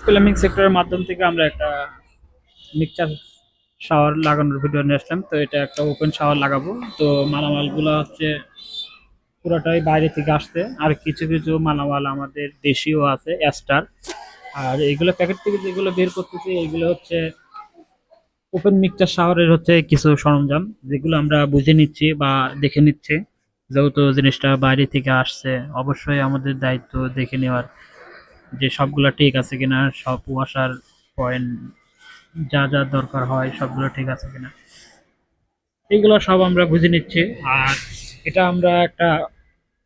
স্কুলামিং সেক্টরের মাধ্যম থেকে আমরা একটা মিক্সচার শাওয়ার লাগানোর ভিডিও নিয়ে আসলাম। তো এটা একটা ওপেন শাওয়ার লাগাবো। তো মালামালগুলো হচ্ছে পুরোটাই বাইরে থেকে আসছে। আর কিছু কিছু মালামাল আমাদের দেশীয় আছে অ্যাস্টার আর এইগুলো প্যাকেট থেকে যেগুলো বের করতেছি এগুলো হচ্ছে ওপেন মিক্সচার শাওয়ারের হচ্ছে কিছু সরঞ্জাম, যেগুলো আমরা বুঝে নিচ্ছি বা দেখে নিচ্ছি। যেহেতু জিনিসটা বাইরে থেকে আসছে, অবশ্যই আমাদের দায়িত্ব দেখে নেওয়ার। যে সবগুলা ঠিক আছে কিনা, সব ওয়াশার পয়েন্ট যা যা দরকার হয়, সবগুলো ঠিক আছে কিনা। এইগুলো সব আমরা বুঝে নিচ্ছি। আর এটা আমরা একটা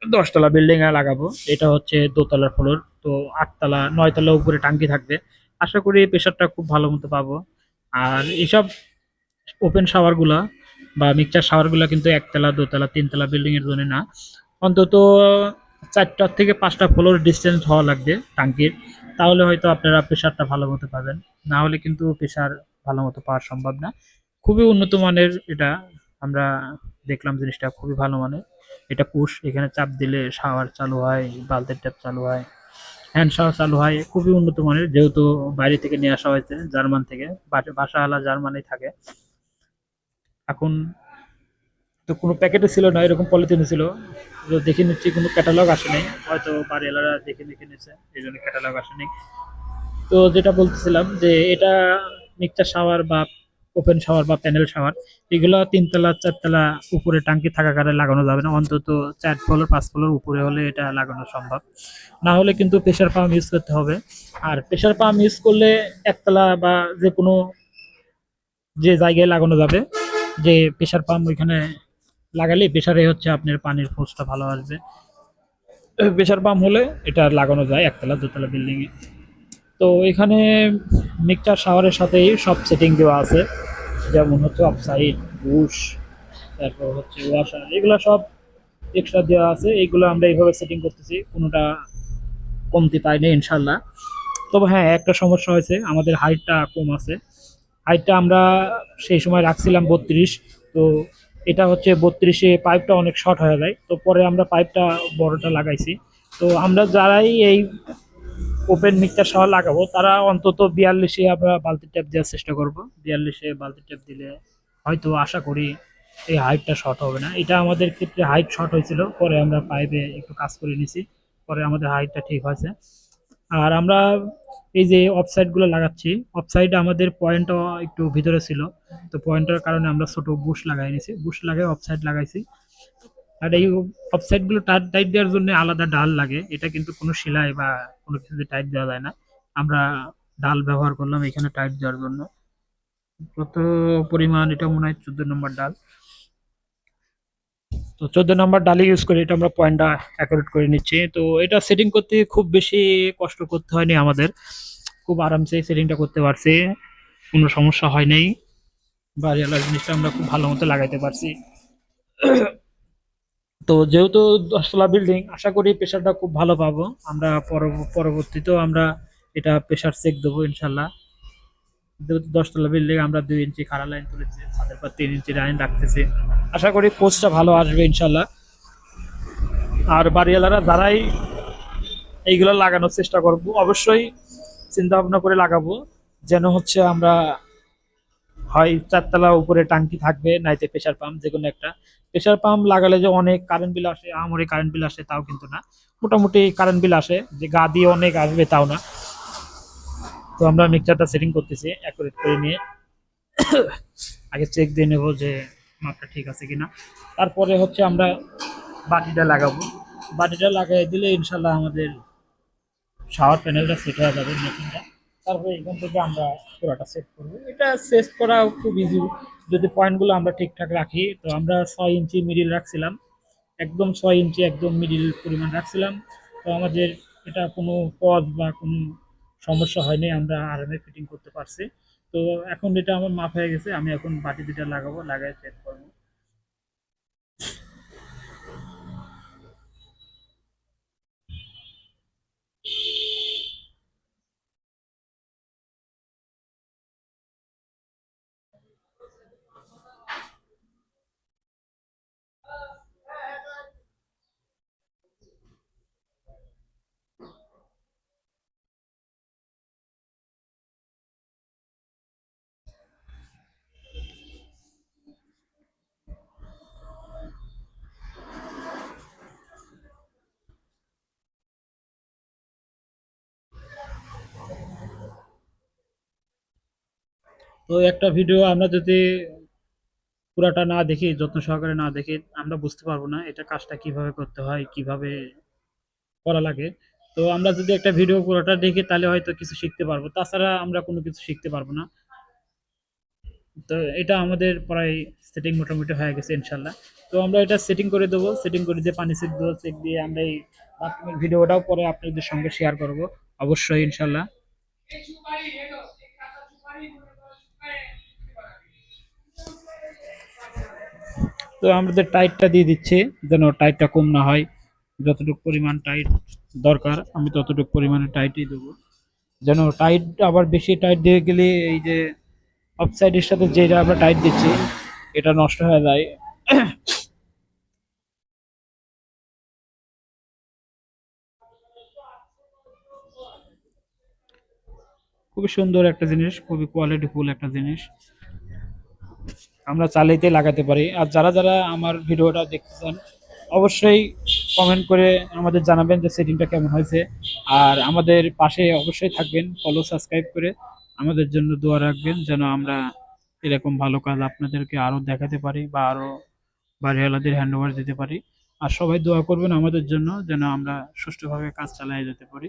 দশতলা বিল্ডিং এ লাগাবো। এটা হচ্ছে দোতলার ফ্লোর তো আটতলা, নয়তলা উপরে টাঙ্কি থাকবে। আশা করি প্রেশারটা খুব ভালো মতো পাবো। আর এইসব ওপেন শাওয়ারগুলা বা মিক্সচার শাওয়ারগুলা কিন্তু একতলা, দোতলা, তিনতলা বিল্ডিং এর জন্য না। অন্তত চারটা থেকে পাঁচটা ফ্লোর ডিস্টেন্স হওয়া লাগবে টাঙ্কির। তাহলে হয়তো আপনারা প্রেশারটা ভালো মতো পাবেন। না হলে কিন্তু প্রেশার ভালো মতো পাওয়া সম্ভব না। খুবই উন্নত মানের এটা আমরা দেখলাম জিনিসটা, খুবই ভালো মানের। এটা পুশ এখানে চাপ দিলে শাওয়ার চালু হয়, বালতির ট্যাপ চালু হয় হ্যান্ড শাওয়ার চালু হয়, খুবই উন্নত মানের। যেহেতু বাইরে থেকে নিয়ে আসা হয়েছে, জার্মান থেকে। বাসা- বাসাওয়ালা জার্মানেই থাকে। এখন তো কোনো প্যাকেটে ছিল না, এরকম পলিথিনে ছিল। দেখে নিচ্ছি, কোনো ক্যাটালগ আসেনি হয়তো বাড়িওয়ালারা দেখে দেখে নিচ্ছে এই জন্য ক্যাটালগ আসেনি তো যেটা বলতেছিলাম যে এটা মিক্সার শাওয়ার বা ওপেন শাওয়ার বা প্যানেল শাওয়ার এগুলো তিনতলা, চারতলা উপরে টাঙ্কি থাকা থাকাকারে লাগানো যাবে না। অন্তত চার ফ্লোর পাঁচ ফ্লোর উপরে হলে এটা লাগানো সম্ভব। না হলে কিন্তু প্রেশার পাম্প ইউজ করতে হবে। আর প্রেশার পাম্প ইউজ করলে একতলা বা যে কোনো যে জায়গায় লাগানো যাবে, যে প্রেশার পাম্প ওইখানে লাগালে প্রেশারে হচ্ছে আপনার পানির ফোর্সটা ভালো আসবে। প্রেশার পাম্প হলে এটা লাগানো যায় একতলা, দোতলা বিল্ডিং এ। তো এখানে মিক্সচার শাওয়ারের সাথেই সব সেটিং দেওয়া আছে। যেমন হচ্ছে অফসাইড বুশ তারপর হচ্ছে ওয়াশার এগুলো সব এক্সট্রা দেওয়া আছে। এইগুলো আমরা এইভাবে সেটিং করতেছি, কোনোটা কমতি পাইনি ইনশাল্লাহ তবে হ্যাঁ একটা সমস্যা হয়েছে, আমাদের হাইটটা কম আছে। হাইটটা আমরা সেই সময় রাখছিলাম বত্রিশ, তো এটা হচ্ছে বত্রিশে পাইপটা অনেক শর্ট হয়ে যায়। তো পরে আমরা পাইপটা বড়টা লাগাইছি। তো আমরা যারাই এই ওপেন মিক্সচার সহ লাগাবো, তারা অন্তত বিয়াল্লিশে আমরা বালতি ট্যাপ দেওয়ার চেষ্টা করব। বিয়াল্লিশে বালতি ট্যাপ দিলে হয়তো আশা করি এই হাইটটা শর্ট হবে না। এটা আমাদের ক্ষেত্রে হাইট শর্ট হয়েছিল, পরে আমরা পাইপে একটু কাজ করে নিছি, পরে আমাদের হাইটটা ঠিক হয়েছে। আর আমরা এই যে অফসাইডগুলো লাগাচ্ছি অফসাইড আমাদের পয়েন্টটা একটু ভিতরে ছিল। তো পয়েন্টের কারণে আমরা ছোট বুশ লাগাই নিছি বুশ লাগাই অফসাইড লাগাইছি। আর এই অফসাইডগুলো টাইট দেওয়ার জন্য আলাদা ডাল লাগে। এটা কিন্তু কোনো সেলাই বা কোনো কিছুতে টাইট দেওয়া যায় না। আমরা ডাল ব্যবহার করলাম এখানে টাইট দেওয়ার জন্য। কত পরিমাণ? এটা মনে হয় চোদ্দ নম্বর ডাল। তো চোদ্দ নম্বর ডালি ইউজ করে, এটা আমরা পয়েন্টটা অ্যাকোরেট করে নিচ্ছি। তো এটা সেটিং করতে খুব বেশি কষ্ট করতে হয়নি আমাদের। খুব আরামসে সেটিংটা করতে পারছি। কোনো সমস্যা হয় নাই। বাড়িওয়ালা জিনিসটা আমরা খুব ভালো মতো লাগাইতে পারছি। তো যেহেতু দশতলা বিল্ডিং আশা করি প্রেশারটা খুব ভালো পাবো। আমরা পরব- পরবর্তীতেও আমরা এটা প্রেশার চেক দেবো, ইনশাল্লাহ। দশতলা বিল্ডিং আমরা দুই ইঞ্চি খাড়া লাইন তুলেছি ছাদের পর তিন ইঞ্চি লাইন রাখতেছি। আশা করি কোচটা ভালো আসবে ইনশাল্লাহ আর বাড়িওয়ালারা যারাই এইগুলো লাগানোর চেষ্টা করব, অবশ্যই চিন্তা ভাবনা করে লাগাবো, যেন হচ্ছে আমরা হয় চারতলা উপরে টাঙ্কি থাকবে, নাইতে প্রেশার পাম্প যে কোনো একটা। প্রেশার পাম্প লাগালে যে অনেক কারেন্ট বিল আসে আমারই কারেন্ট বিল আসে, তাও কিন্তু না। মোটামুটি কারেন্ট বিল আসে, যে গা দিয়ে অনেক আসবে তাও না। তো আমরা মিক্সারটা সেটিং করতেছি অ্যাকুরেট করে নিয়ে। আগে চেক দিয়ে নেব যে মাপটা ঠিক আছে কিনা। তারপরে হচ্ছে আমরা বাটিটা লাগাবো। বাটিটা লাগাই দিলে ইনশাল্লাহ আমাদের শাওয়ার প্যানেলটা সেট হয়ে যাবে মেশিনটা তারপরে এখান থেকে আমরা পুরোটা সেট করব। এটা সেট করা খুব ইজি যদি পয়েন্টগুলো আমরা ঠিকঠাক রাখি, তো আমরা ছয় ইঞ্চি মিডিল রাখছিলাম। একদম ছয় ইঞ্চি, একদম মিডিল পরিমাণ রাখছিলাম। তো আমাদের এটা কোনো পজ বা কোনো সমস্যা হয়নি, আমরা আরামে ফিটিং করতে পারছি। তো এখন এটা আমার মাফ হয়ে গেছে, আমি এখন বাটি দুটা লাগাবো লাগাই সেট করব। তো একটা ভিডিও আমরা যদি পুরাটা না দেখি, যত্ন সহকারে না দেখি, আমরা বুঝতে পারব না এটা কাজটা কীভাবে করতে হয়, কীভাবে করা লাগে। তো আমরা যদি একটা ভিডিও পুরোটা দেখি, তাহলে হয়তো কিছু শিখতে পারব। তাছাড়া আমরা কোনো কিছু শিখতে পারব না। তো এটা আমাদের প্রায় সেটিং মোটামুটি হয়ে গেছে ইনশাল্লাহ তো আমরা এটা সেটিং করে দেবো। সেটিং করে দিয়ে পানি চেক দেবো চেক দিয়ে আমরা এই বাথরুমের ভিডিওটাও পরে আপনাদের সঙ্গে শেয়ার করব। অবশ্যই ইনশাল্লাহ তো আমাদের টাইটটা দিয়ে দিচ্ছি, যেন টাইটটা কম না হয়। যতটুকু পরিমাণ টাইট দরকার, আমি ততটুকু পরিমাণে টাইটই দেবো। যেন টাইট আবার বেশি টাইট দিয়ে গেলে এই যে অফসাইডের সাথে যেটা আমরা টাইট দিচ্ছি, এটা নষ্ট হয়ে যায়। খুবই সুন্দর একটা জিনিস, খুবই কোয়ালিটিফুল একটা জিনিস। আমরা চালাইতে লাগাতে পারি। আর যারা যারা আমার ভিডিওটা দেখতেছেন, অবশ্যই কমেন্ট করে আমাদের জানাবেন যে সেটিংটা কেমন হয়েছে। আর আমাদের পাশে অবশ্যই থাকবেন ফলো সাবস্ক্রাইব করে আমাদের জন্য দোয়া রাখবেন, যেন আমরা এরকম ভালো কাজ আপনাদেরকে আরও দেখাতে পারি বা আরও বাড়িওয়ালাদের হ্যান্ড ওভার দিতে পারি। আর সবাই দোয়া করবেন আমাদের জন্য, যেন আমরা সুষ্ঠুভাবে কাজ চালিয়ে যেতে পারি।